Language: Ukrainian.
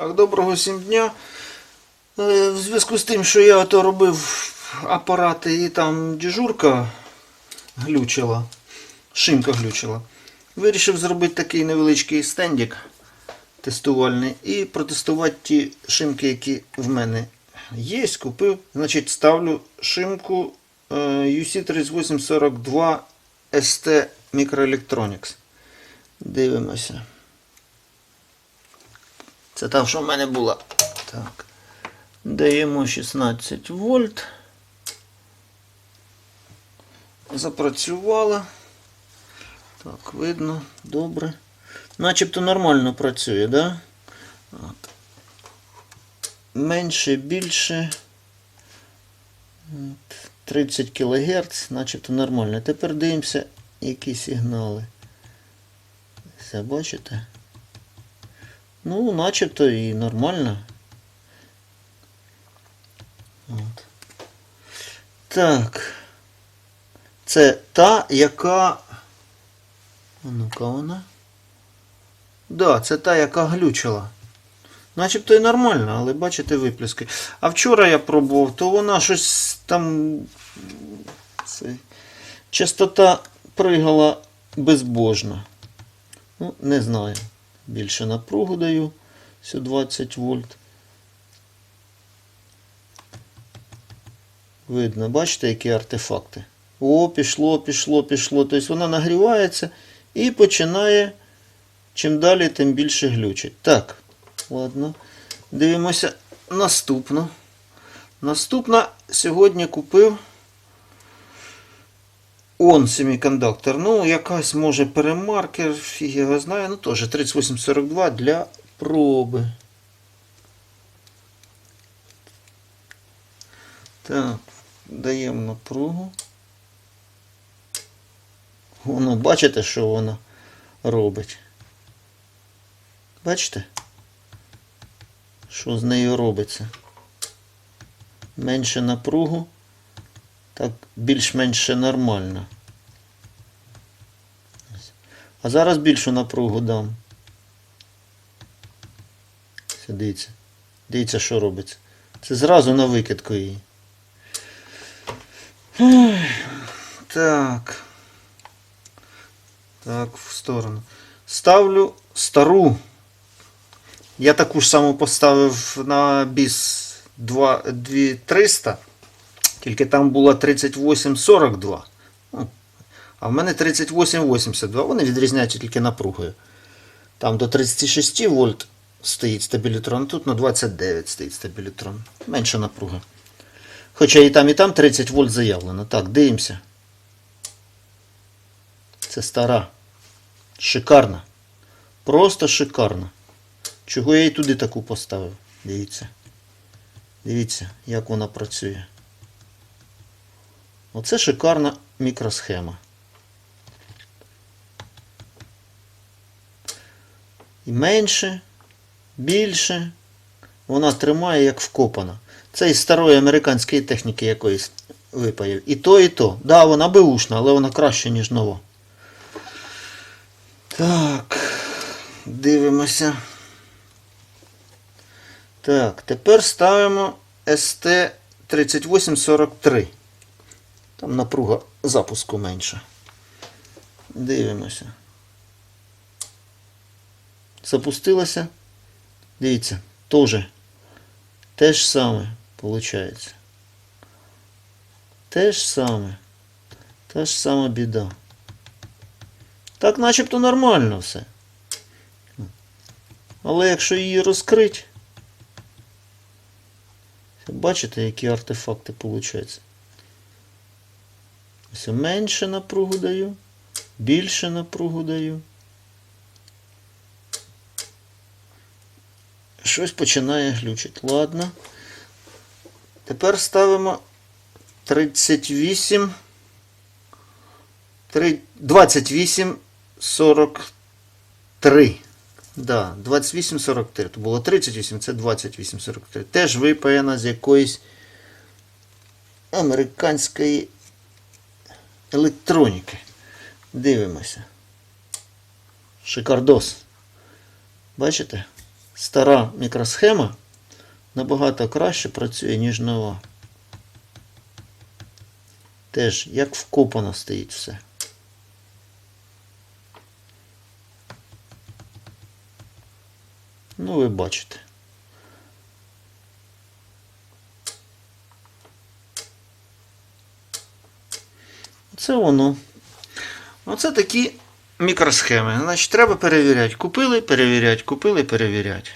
Так, доброго всім дня. Е, В зв'язку з тим, що я ото робив апарати і там дежурка глючила, шимка глючила, вирішив зробити такий невеличкий стендик тестувальний і протестувати ті шимки, які в мене є. Купив. Значить, ставлю шимку е, UC3842 ST Microelectronics. Дивимося. Це та, що в мене була. Так. Даємо 16 вольт. Запрацювала. Так, видно, добре. Начебто нормально працює, да? От. Менше, більше. 30 кГц, начебто нормально. Тепер дивимося, які сигнали. Все бачите? Ну, начебто і нормально. От. Так. Це та, яка. Ну-ка вона. Да, це та, яка глючила. Начебто і нормально, але бачите виплески. А вчора я пробував, то вона щось там. Це, частота пригала безбожно. Ну, не знаю. Більше напругу даю. Все 20 вольт. Видно, бачите, які артефакти. О, пішло, пішло, пішло. Тобто вона нагрівається і починає чим далі, тим більше глючить. Так, ладно. Дивимося наступну. Наступна сьогодні купив он семикондуктор. Ну, якась може перемаркер, фіг його знає. Ну теж 3842 для проби. Так, даємо напругу. Воно, бачите, що воно робить? Бачите? Що з нею робиться? Менше напругу. Так, більш-менш нормально. А зараз більшу напругу дам. Все, дивіться. Дивіться, що робиться. Це зразу на викидку її. Так. Так, в сторону. Ставлю стару. Я таку ж саму поставив на біс 2300. Тільки там було 3842. А в мене 3882. Вони відрізняються тільки напругою. Там до 36 вольт стоїть стабілітрон, тут на 29 стоїть стабілітрон. Менша напруга. Хоча і там, і там 30 вольт заявлено. Так, дивимося. Це стара. Шикарна. Просто шикарна. Чого я і туди таку поставив? Дивіться. Дивіться, як вона працює. Оце шикарна мікросхема. І менше, більше. Вона тримає як вкопана. Це із старої американської техніки якоїсь випаїв. І то, і то. Да, вона беушна, але вона краще, ніж нова. Так. Дивимося. Так, тепер ставимо ST3843. Там напруга запуску менша. Дивимося. Запустилося. Дивіться, теж. Те ж саме, виходить. Те ж саме. Та ж сама біда. Так начебто нормально все. Але якщо її розкрити, бачите, які артефакти виходять. Ось менше напругу даю, більше напругу даю. Щось починає глючити. Ладно. Тепер ставимо 38. 3, 28 43. Да, 28-43. То було 38, це 28-43. Теж випаяна з якоїсь американської електроніки. Дивимося. Шикардос. Бачите? Стара мікросхема набагато краще працює, ніж нова. Теж як вкопано стоїть все. Ну, ви бачите. Це воно. Оце такі мікросхеми. Значить, треба перевіряти. Купили, перевіряти, купили, перевіряти.